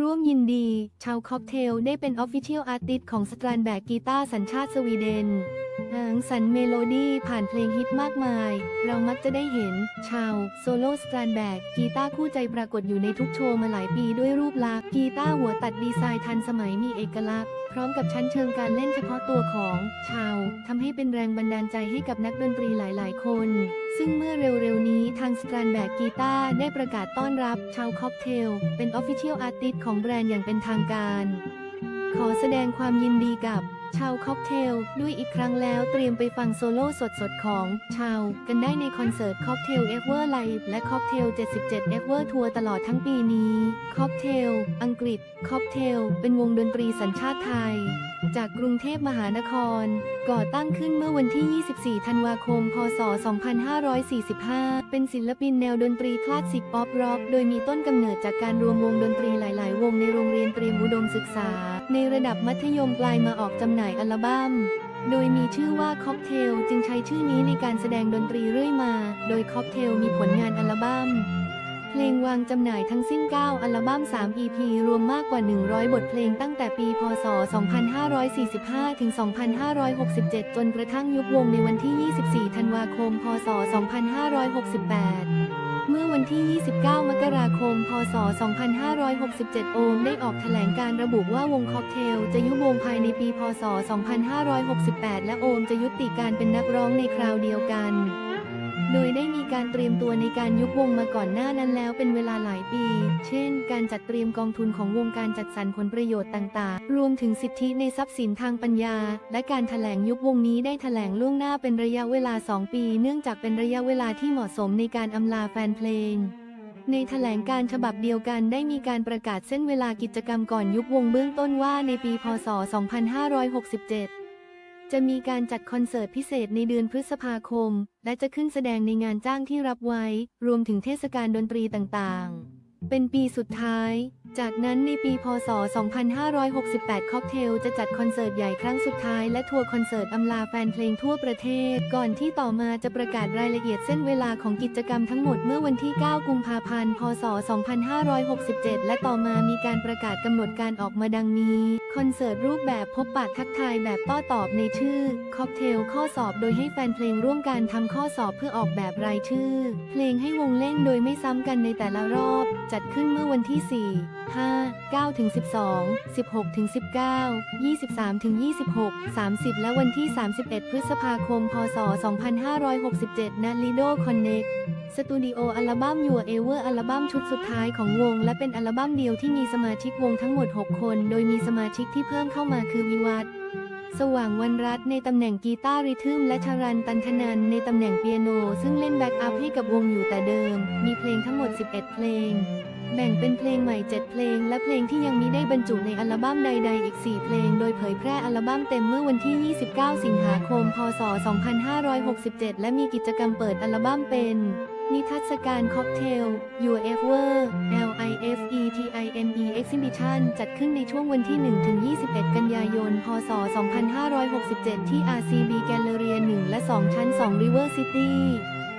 ร่วมยินดี ชาวค็อกเทลได้เป็นออฟฟิเชียลอาร์ติสของสตรันแบกกีตาร์สัญชาติสวีเดนหางสรรค์เมโลดี้ผ่านเพลงฮิตมากมาย เรามักจะได้เห็น ชาวโซโล่สตรานแบกกีตาร์คู่ใจปรากฏอยู่ในทุกโชว์มาหลายปีด้วยรูปลักษณ์กีตาร์หัวตัดดีไซน์ทันสมัยมีเอกลักษณ์ พร้อมกับชั้นเชิงการเล่นเฉพาะตัวของ ชาวทำให้เป็นแรงบันดาลใจให้กับนักดนตรีหลายๆ คนซึ่งเมื่อเร็วๆ นี้ทางสตรานแบกกีตาร์ได้ประกาศต้อนรับชาวค็อกเทล เป็น Official Artist ของแบรนด์อย่างเป็นทางการ ขอแสดงความยินดีกับ ชาวค็อกเทล ด้วยอีกครั้งแล้วเตรียมไปฟังโซโล่สดๆ ของ ชาว กันได้ในคอนเสิร์ตค็อกเทลเอเวอร์ไลฟ์และค็อกเทล 77เอเวอร์ทัวร์ตลอดทั้งปีนี้ค็อกเทล อังกฤษค็อกเทล เป็นวงดนตรีสัญชาติไทย จากกรุงเทพมหานคร ก่อตั้งขึ้นเมื่อวันที่ 24 ธันวาคม พศ 2545 เป็นศิลปินแนวดนตรีคลาสสิกป๊อปร็อก โดยมีต้นกำเนิดจากการรวมวงดนตรีหลาย ๆ วงในโรงเรียนเตรียมอุดมศึกษา ในระดับมัธยมปลายมาออกจำหน่ายอัลบั้มโดยมีชื่อว่าค็อกเทลจึงใช้ชื่อนี้ในการแสดงดนตรีเรื่อยมา โดยค็อกเทลมีผลงานอัลบั้ม เพลงวางจำหน่ายทั้งสิ้น 9 อัลบั้ม 3 EP รวมมากกว่า 100 บทเพลงตั้งแต่ปี พศ 2545 ถึง 2567 จนกระทั่งยุบวงในวันที่ 24 ธันวาคม พศ 2568เมื่อวันที่ 29 มกราคม พศ 2567 โอมได้ออกแถลงการระบุว่าวงค็อกเทลจะยุบวงภายในปี พศ 2568 และโอมจะยุติการเป็นนักร้องในคราวเดียวกัน โดยได้มีการเตรียมตัวในการยุบวงมาก่อนหน้านั้นแล้วเป็นเวลาหลายปี เช่น การจัดเตรียมกองทุนของวงการจัดสรรผลประโยชน์ต่างๆ รวมถึงสิทธิในทรัพย์สินทางปัญญา และการถแถลงยุบวงนี้ได้ถแถลงล่วงหน้าเป็นระยะเวลา 2 ปี เนื่องจากเป็นระยะเวลาที่เหมาะสมในการอำลาแฟนเพลงในแถลงการฉบับเดียวกันได้มีการประกาศเส้นเวลากิจกรรมก่อนยุบวงเบื้องต้นว่าในปี พศ 2567 จะมีการจัดคอนเสิร์ตพิเศษในเดือนพฤษภาคม และจะขึ้นแสดงในงานจ้างที่รับไว้ รวมถึงเทศกาลดนตรีต่างๆ เป็นปีสุดท้าย จากนั้นในปีพศ 2568 ค็อกเทลจะจัดคอนเสิร์ตใหญ่ครั้งสุดท้ายและทัวร์คอนเสิร์ตอำลาแฟนเพลงทั่วประเทศ ก่อนที่ต่อมาจะประกาศรายละเอียดเส้นเวลาของกิจกรรมทั้งหมดเมื่อวันที่ 9 กุมภาพันธ์ พศ 2567 และต่อมามีการประกาศกำหนดการออกมาดังนี้ คอนเสิร์ตรูปแบบพบปะทักทายแบบต้อตอบในชื่อ ค็อกเทลข้อสอบโดยให้แฟนเพลงร่วมกันทำข้อสอบเพื่อออกแบบรายชื่อ เพลงให้วงเล่นโดยไม่ซ้ำกันในแต่ละรอบ จัดขึ้นเมื่อวันที่ 4 5 9ถึง12 16ถึง19 23ถึง26 30 และวันที่ 31 พฤษภาคม พศ 2567ณ Lido Connect สตูดิโออัลบั้ม Your Ever อัลบั้มชุดสุดท้ายของวง และเป็นอัลบั้มเดียวที่มีสมาชิกวงทั้งหมด 6 คน โดยมีสมาชิกที่เพิ่มเข้ามาคือวิวัฒสว่างวันรัตในตำแหน่งกีตาร์ริทึมและชารันตันทนันในตำแหน่งเปียโน ซึ่งเล่นแบ็กอัพให้กับวงอยู่แต่เดิม มีเพลงทั้งหมด 11 เพลง แบ่งเป็นเพลงใหม่ 7 เพลง และเพลงที่ยังมิได้บรรจุในอัลบั้มใด ๆ อีก 4 เพลง โดยเผยแพร่อัลบั้มเต็มเมื่อวันที่ 29 สิงหาคม พศ 2567 และมีกิจกรรมเปิดอัลบั้มเป็น นิทรรศการค็อกเทล Your Ever L I F E T I M E Exhibition จัดขึ้นในช่วงวันที่ 1-21 กันยายน พศ 2567 ที่ RCB Galleria 1 และ 2 ชั้น 2 River City